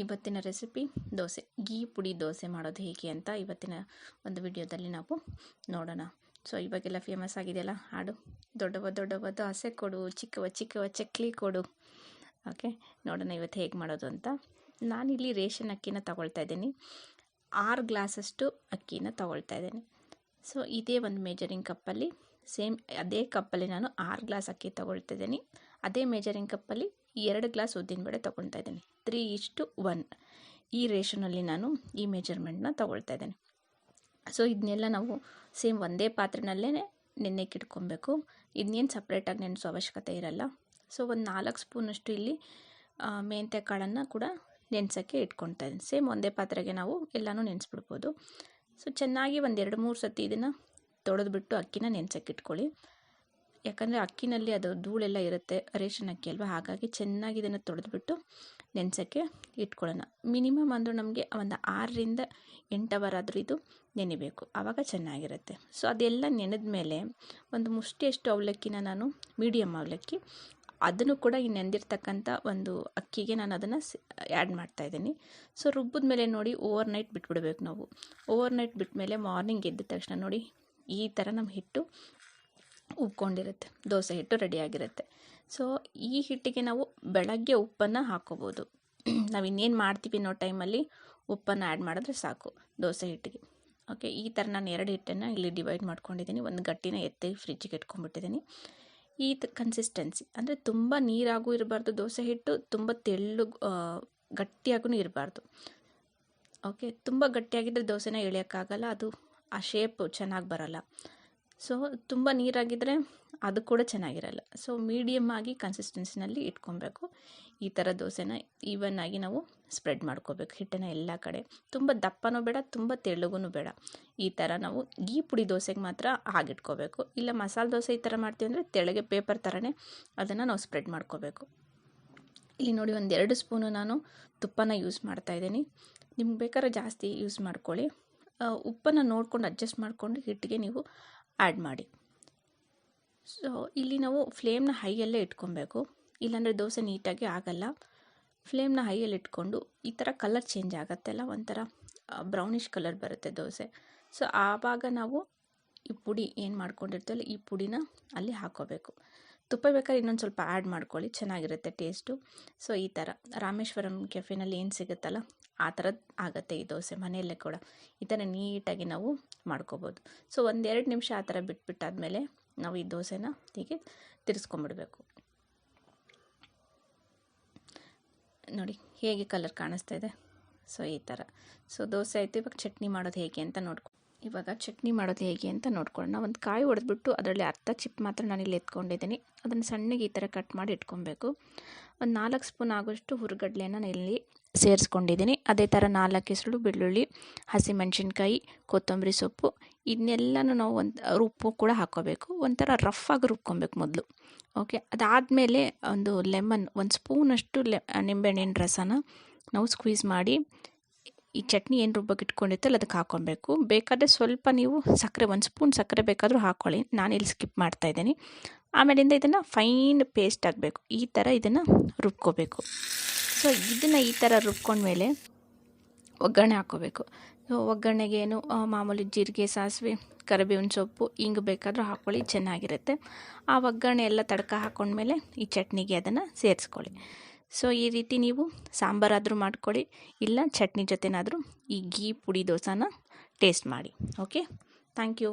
ಇವತ್ತಿನ ರೆಸಿಪಿ ದೋಸೆ. ಗೀ ಪುಡಿ ದೋಸೆ ಮಾಡೋದು ಹೇಗೆ ಅಂತ ಇವತ್ತಿನ ಒಂದು ವಿಡಿಯೋದಲ್ಲಿ ನಾವು ನೋಡೋಣ. ಸೊ ಇವಾಗೆಲ್ಲ ಫೇಮಸ್ ಆಗಿದೆಯಲ್ಲ, ಹಾಡು. ದೊಡ್ಡವ ದೊಡ್ಡವ ದೋಸೆ ಕೊಡು, ಚಿಕ್ಕವ ಚಿಕ್ಕವ ಚಕ್ಲಿ ಕೊಡು. ಓಕೆ ನೋಡೋಣ ಇವತ್ತು ಹೇಗೆ ಮಾಡೋದು ಅಂತ. ನಾನಿಲ್ಲಿ ರೇಷನ್ ಅಕ್ಕಿನ ತಗೊಳ್ತಾ ಇದ್ದೀನಿ. ಆರು ಗ್ಲಾಸಷ್ಟು ಅಕ್ಕಿನ ತಗೊಳ್ತಾ ಇದ್ದೀನಿ. ಸೊ ಇದೇ ಒಂದು ಮೇಜರಿಂಗ್ ಕಪ್ಪಲ್ಲಿ ಸೇಮ್ ಅದೇ ಕಪ್ಪಲ್ಲಿ ನಾನು ಆರು ಗ್ಲಾಸ್ ಅಕ್ಕಿ ತಗೊಳ್ತಿದ್ದೀನಿ ಅದೇ ಮೇಜರಿಂಗ್ ಕಪ್ಪಲ್ಲಿ ಎರಡು ಗ್ಲಾಸ್ ಉದ್ದಿನ ಬೇಳೆ ತೊಗೊಳ್ತಾ ಇದ್ದೀನಿ. ತ್ರೀ ಇಷ್ಟು ಒನ್. ಈ ರೇಷನಲ್ಲಿ ನಾನು ಈ ಮೆಜರ್ಮೆಂಟ್ನ ತೊಗೊಳ್ತಾ ಇದ್ದೇನೆ. ಸೊ ಇದನ್ನೆಲ್ಲ ನಾವು ಸೇಮ್ ಒಂದೇ ಪಾತ್ರೆನಲ್ಲೇ ನೆನೆಗೆ ಇಟ್ಕೊಬೇಕು ಇದನ್ನೇನು ಸಪ್ರೇಟಾಗಿ ನೆನೆಸೋ ಅವಶ್ಯಕತೆ ಇರಲ್ಲ. ಸೊ ಒಂದು ನಾಲ್ಕು ಸ್ಪೂನಷ್ಟು ಇಲ್ಲಿ ಮೆಂತ್ಯ ಕಾಳನ್ನು ಕೂಡ ನೆನೆಸೋಕ್ಕೆ ಇಟ್ಕೊಳ್ತಾ ಇದ್ದೀನಿ. ಸೇಮ್ ಒಂದೇ ಪಾತ್ರೆಗೆ ನಾವು ಎಲ್ಲನೂ ನೆನೆಸ್ಬಿಡ್ಬೋದು. ಸೊ ಚೆನ್ನಾಗಿ ಒಂದು ಎರಡು ಮೂರು ಸತಿ ಇದನ್ನು ತೊಳೆದ್ಬಿಟ್ಟು ಅಕ್ಕಿನ ನೆನೆಸೋಕ್ಕೆ ಇಟ್ಕೊಳ್ಳಿ. ಯಾಕಂದರೆ ಅಕ್ಕಿನಲ್ಲಿ ಅದು ಧೂಳೆಲ್ಲ ಇರುತ್ತೆ, ರೇಷನ್ ಅಕ್ಕಿ ಅಲ್ವಾ? ಹಾಗಾಗಿ ಚೆನ್ನಾಗಿ ಇದನ್ನು ತೊಳೆದ್ಬಿಟ್ಟು ನೆನೆಸೋಕ್ಕೆ ಇಟ್ಕೊಳ್ಳೋಣ. ಮಿನಿಮಮ್ ಅಂದರೂ ನಮಗೆ ಒಂದು ಆರರಿಂದ ಎಂಟು ಅವರ್ ಆದರೂ ಇದು ನೆನಿಬೇಕು. ಆವಾಗ ಚೆನ್ನಾಗಿರುತ್ತೆ. ಸೊ ಅದೆಲ್ಲ ನೆನೆದ ಮೇಲೆ ಒಂದು ಮುಷ್ಟಿಯಷ್ಟು ಅವಲಕ್ಕಿನ ನಾನು ಮೀಡಿಯಮ್ ಅವಲಕ್ಕಿ, ಅದನ್ನು ಕೂಡ ಈ ನೆಂದಿರ್ತಕ್ಕಂಥ ಒಂದು ಅಕ್ಕಿಗೆ ನಾನು ಅದನ್ನು ಆ್ಯಡ್ ಮಾಡ್ತಾಯಿದ್ದೀನಿ ಸೊ ರುಬ್ಬಿದ ಮೇಲೆ ನೋಡಿ ಓವರ್ ನೈಟ್ ಬಿಟ್ಬಿಡ್ಬೇಕು ನಾವು. ಓವರ್ ನೈಟ್ ಬಿಟ್ಟ ಮೇಲೆ ಮಾರ್ನಿಂಗ್ ಎದ್ದ ತಕ್ಷಣ ನೋಡಿ ಈ ಥರ ನಮ್ಮ ಹಿಟ್ಟು ಉಬ್ಕೊಂಡಿರುತ್ತೆ, ದೋಸೆ ಹಿಟ್ಟು ರೆಡಿಯಾಗಿರುತ್ತೆ ಸೊ ಈ ಹಿಟ್ಟಿಗೆ ನಾವು ಬೆಳಗ್ಗೆ ಉಪ್ಪನ್ನು ಹಾಕೋಬೋದು. ನಾವು ಇನ್ನೇನು ಮಾಡ್ತೀವಿ ಅನ್ನೋ ಟೈಮಲ್ಲಿ ಉಪ್ಪನ್ನು ಆ್ಯಡ್ ಮಾಡಿದ್ರೆ ಸಾಕು, ದೋಸೆ ಹಿಟ್ಟಿಗೆ. ಓಕೆ ಈ ಥರ ನಾನು ಎರಡು ಹಿಟ್ಟನ್ನು ಇಲ್ಲಿ ಡಿವೈಡ್ ಮಾಡ್ಕೊಂಡಿದ್ದೀನಿ ಒಂದು ಗಟ್ಟಿನ ಎತ್ತಿ ಫ್ರಿಜ್ಜಿಗೆ ಇಟ್ಕೊಂಡ್ಬಿಟ್ಟಿದ್ದೀನಿ ಈ ಕನ್ಸಿಸ್ಟೆನ್ಸಿ ಅಂದರೆ ತುಂಬ ನೀರಾಗೂ ಇರಬಾರ್ದು ದೋಸೆ ಹಿಟ್ಟು, ತುಂಬ ತೆಳ್ಳು ಗಟ್ಟಿಯಾಗೂ ಇರಬಾರ್ದು. ಓಕೆ ತುಂಬ ಗಟ್ಟಿಯಾಗಿದ್ದರೆ ದೋಸೆನ ಎಳೆಯೋಕ್ಕಾಗಲ್ಲ, ಅದು ಆ ಶೇಪ್ ಚೆನ್ನಾಗಿ ಬರಲ್ಲ. ಸೊ ತುಂಬ ನೀರಾಗಿದ್ದರೆ ಅದು ಕೂಡ ಚೆನ್ನಾಗಿರಲ್ಲ. ಸೊ ಮೀಡಿಯಮ್ ಆಗಿ ಕನ್ಸಿಸ್ಟೆನ್ಸಿನಲ್ಲಿ ಇಟ್ಕೊಬೇಕು. ಈ ಥರ ದೋಸೆನ ಈವನ್ ಆಗಿ ನಾವು ಸ್ಪ್ರೆಡ್ ಮಾಡ್ಕೋಬೇಕು ಹಿಟ್ಟನ್ನು ಎಲ್ಲ ಕಡೆ. ತುಂಬ ದಪ್ಪನೂ ಬೇಡ, ತುಂಬ ತೆಳ್ಳಗೂ ಬೇಡ. ಈ ಥರ ನಾವು ಈ ಪುಡಿ ದೋಸೆಗೆ ಮಾತ್ರ ಆಗಿಟ್ಕೋಬೇಕು. ಇಲ್ಲ ಮಸಾಲೆ ದೋಸೆ ಈ ಥರ ಮಾಡ್ತೀವಿ ಅಂದರೆ ತೆಳಗೆ ಪೇಪರ್ ಥರನೇ ಅದನ್ನು ನಾವು ಸ್ಪ್ರೆಡ್ ಮಾಡ್ಕೋಬೇಕು. ಇಲ್ಲಿ ನೋಡಿ ಒಂದೆರಡು ಸ್ಪೂನು ನಾನು ತುಪ್ಪನ ಯೂಸ್ ಮಾಡ್ತಾಯಿದ್ದೀನಿ ನಿಮ್ಗೆ ಬೇಕಾದ್ರೆ ಜಾಸ್ತಿ ಯೂಸ್ ಮಾಡ್ಕೊಳ್ಳಿ. ಉಪ್ಪನ್ನು ನೋಡ್ಕೊಂಡು ಅಡ್ಜಸ್ಟ್ ಮಾಡಿಕೊಂಡು ಹಿಟ್ಟಿಗೆ ನೀವು ಆ್ಯಡ್ ಮಾಡಿ. ಸೊ ಇಲ್ಲಿ ನಾವು ಫ್ಲೇಮ್ನ ಹೈಯಲ್ಲೇ ಇಟ್ಕೊಬೇಕು. ಇಲ್ಲಾಂದರೆ ದೋಸೆ ನೀಟಾಗಿ ಆಗಲ್ಲ. ಫ್ಲೇಮ್ನ ಹೈಯಲ್ಲಿ ಇಟ್ಕೊಂಡು ಈ ಥರ ಕಲರ್ ಚೇಂಜ್ ಆಗುತ್ತಲ್ಲ ಒಂಥರ ಬ್ರೌನಿಷ್ ಕಲರ್ ಬರುತ್ತೆ ದೋಸೆ. ಸೊ ಆವಾಗ ನಾವು ಈ ಪುಡಿ ಏನು ಮಾಡ್ಕೊಂಡಿರ್ತೀವಲ್ಲ, ಈ ಪುಡಿನ ಅಲ್ಲಿ ಹಾಕೋಬೇಕು. ತುಪ್ಪ ಬೇಕಾದ್ರೆ ಇನ್ನೊಂದು ಸ್ವಲ್ಪ ಆ್ಯಡ್ ಮಾಡ್ಕೊಳ್ಳಿ, ಚೆನ್ನಾಗಿರುತ್ತೆ ಟೇಸ್ಟು ಸೊ ಈ ಥರ ರಾಮೇಶ್ವರಂ ಕೆಫೆನಲ್ಲಿ ಏನು ಸಿಗುತ್ತಲ್ಲ, ಆ ಥರದ್ದು ಆಗುತ್ತೆ ಈ ದೋಸೆ ಮನೆಯಲ್ಲೇ ಕೂಡ. ಈ ಥರ ನೀಟಾಗಿ ನಾವು ಮಾಡ್ಕೋಬೋದು. ಸೊ ಒಂದೆರಡು ನಿಮಿಷ ಆ ಥರ ಬಿಟ್ಬಿಟ್ಟಾದಮೇಲೆ ನಾವು ಈ ದೋಸೆನ ಹೀಗೆ ತಿರ್ಸ್ಕೊಂಬಿಡ್ಬೇಕು. ನೋಡಿ, ಹೇಗೆ ಕಲರ್ ಕಾಣಿಸ್ತಾ ಇದೆ. ಸೊ ಈ ಥರ ಸೊ ದೋಸೆ ಆಯಿತು, ಇವಾಗ ಚಟ್ನಿ ಮಾಡೋದು ಹೇಗೆ ಅಂತ ನೋಡ್ಕೊ ಇವಾಗ ಚಟ್ನಿ ಮಾಡೋದು ಹೇಗೆ ಅಂತ ನೋಡ್ಕೊಳ್ಳೋಣ. ಒಂದು ಕಾಯಿ ಹೊಡೆದ್ಬಿಟ್ಟು ಅದರಲ್ಲಿ ಅರ್ಧ ಚಿಪ್ ಮಾತ್ರ ನಾನಿಲ್ಲಿ ಎತ್ಕೊಂಡಿದ್ದೀನಿ. ಅದನ್ನು ಸಣ್ಣಗೆ ಈ ಥರ ಕಟ್ ಮಾಡಿ ಇಟ್ಕೊಬೇಕು. ಒಂದು ನಾಲ್ಕು ಸ್ಪೂನ್ ಆಗೋಷ್ಟು ಹುರುಗಡ್ಲೆನ ಇಲ್ಲಿ ಸೇರಿಸ್ಕೊಂಡಿದ್ದೀನಿ. ಅದೇ ಥರ ನಾಲ್ಕು ಹೆಸರು ಬೆಳ್ಳುಳ್ಳಿ, ಹಸಿಮೆಣ್ಸಿನ್ಕಾಯಿ, ಕೊತ್ತಂಬರಿ ಸೊಪ್ಪು ಇದನ್ನೆಲ್ಲನೂ ನಾವು ಒಂದು ಉಪ್ಪು ಕೂಡ ಹಾಕ್ಕೋಬೇಕು ಒಂಥರ ರಫ್ ಆಗಿ ರುಬ್ಕೊಬೇಕು ಮೊದಲು. ಓಕೆ ಅದಾದಮೇಲೆ ಒಂದು ಲೆಮನ್ ಒಂದು ಸ್ಪೂನಷ್ಟು ಲೆ ನಿಂಬೆಹಣ್ಣಿನ ರಸನ ನಾವು ಸ್ಕ್ವೀಸ್ ಮಾಡಿ ಈ ಚಟ್ನಿ ಏನು ರುಬ್ಬಕ್ಕೆ ಇಟ್ಕೊಂಡಿರ್ತಲ್ಲ ಅದಕ್ಕೆ ಹಾಕ್ಕೊಬೇಕು ಬೇಕಾದರೆ ಸ್ವಲ್ಪ ನೀವು ಸಕ್ಕರೆ, ಒಂದು ಸ್ಪೂನ್ ಸಕ್ಕರೆ ಬೇಕಾದರೂ ಹಾಕ್ಕೊಳ್ಳಿ ಇಲ್ಲಿ ಸ್ಕಿಪ್ ಮಾಡ್ತಾ ಇದ್ದೀನಿ. ಆಮೇಲಿಂದ ಇದನ್ನು ಫೈನ್ ಪೇಸ್ಟ್ ಆಗಬೇಕು ಈ ಥರ ಇದನ್ನು ರುಬ್ಕೋಬೇಕು. ಸೊ ಇದನ್ನು ಈ ಥರ ರುಬ್ಕೊಂಡ್ಮೇಲೆ ಒಗ್ಗರಣೆ ಹಾಕ್ಕೋಬೇಕು. ಒಗ್ಗರಣೆಗೆ ಏನು ಮಾಮೂಲಿ ಜೀರಿಗೆ, ಸಾಸಿವೆ, ಕರಿಬೇವಿನ ಸೊಪ್ಪು ಹಿಂಗೆ ಬೇಕಾದರೂ ಹಾಕ್ಕೊಳ್ಳಿ ಚೆನ್ನಾಗಿರುತ್ತೆ. ಆ ಒಗ್ಗರಣೆ ಎಲ್ಲ ತಡ್ಕ ಹಾಕ್ಕೊಂಡ್ಮೇಲೆ ಈ ಚಟ್ನಿಗೆ ಅದನ್ನು ಸೇರಿಸ್ಕೊಳ್ಳಿ. ಸೊ, ಈ ರೀತಿ ನೀವು ಸಾಂಬಾರಾದರೂ ಮಾಡ್ಕೊಳ್ಳಿ, ಇಲ್ಲ ಚಟ್ನಿ ಜೊತೆನಾದರೂ ಈ ಗೀ ಪುಡಿ ದೋಸೆನ ಟೇಸ್ಟ್ ಮಾಡಿ ಓಕೆ ಥ್ಯಾಂಕ್ ಯು